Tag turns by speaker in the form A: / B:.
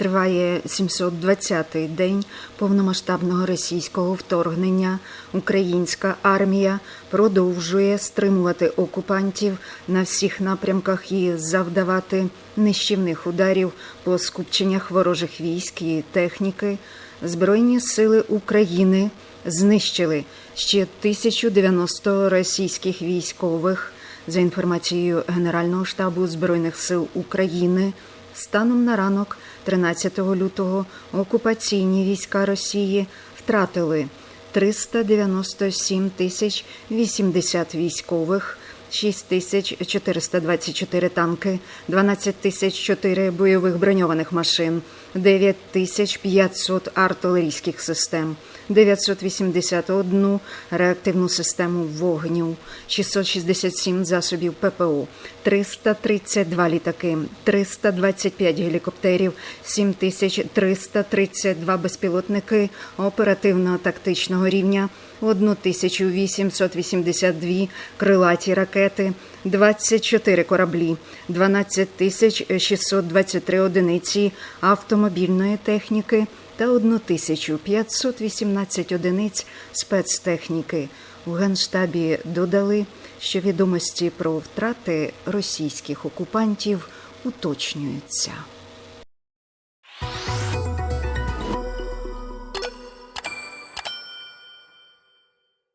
A: Триває 720-й день повномасштабного російського вторгнення. Українська армія продовжує стримувати окупантів на всіх напрямках і завдавати нищівних ударів по скупченнях ворожих військ і техніки. Збройні сили України знищили ще 1090 російських військових. За інформацією Генерального штабу Збройних сил України, станом на ранок 13 лютого окупаційні війська Росії втратили 397 тисяч 80 військових, 6 тисяч 424 танки, 12 тисяч 4 бойових броньованих машин, 9 тисяч артилерійських систем, 981 реактивну систему вогню, 667 засобів ППО, 332 літаки, 325 гелікоптерів, 7332 безпілотники оперативно-тактичного рівня, 1882 крилаті ракети, 24 кораблі, 12 623 одиниці автомобільної техніки та 1518 одиниць спецтехніки. У Генштабі додали, що відомості про втрати російських окупантів уточнюються.